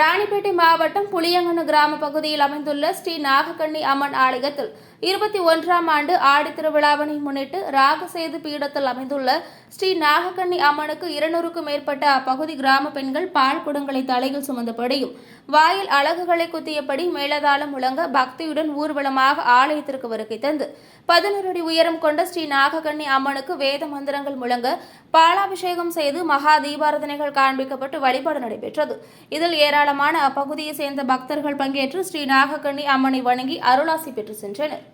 ராணிப்பேட்டை மாவட்டம் புளியங்கன்னு கிராம பகுதியில் அமைந்துள்ள ஸ்ரீ நாகக்கண்ணி அம்மன் ஆலயத்தில் இருபத்தி ஒன்றாம் ஆண்டு ஆடி திருவிழாவினை முன்னிட்டு ராகசேது பீடத்தில் அமைந்துள்ள ஸ்ரீ நாகக்கண்ணி அம்மனுக்கு இருநூறுக்கும் மேற்பட்ட அப்பகுதி கிராம பெண்கள் பால் குடங்களை தலையில் சுமந்தபடியும் வாயில் அழகுகளை குத்தியபடி மேலதாளம் முழங்க பக்தியுடன் ஊர்வலமாக ஆலயத்திற்கு வருகை தந்து பதினொரு அடி உயரம் கொண்ட ஸ்ரீ நாகக்கண்ணி அம்மனுக்கு வேத மந்திரங்கள் முழங்க பாலாபிஷேகம் செய்து மகா தீபாரதனைகள் காண்பிக்கப்பட்டு வழிபாடு நடைபெற்றது. இதில் ஏராளமான அப்பகுதியை சேர்ந்த பக்தர்கள் பங்கேற்று ஸ்ரீ நாகக்கண்ணி அம்மனை வணங்கி அருளாசி பெற்று சென்றனர்.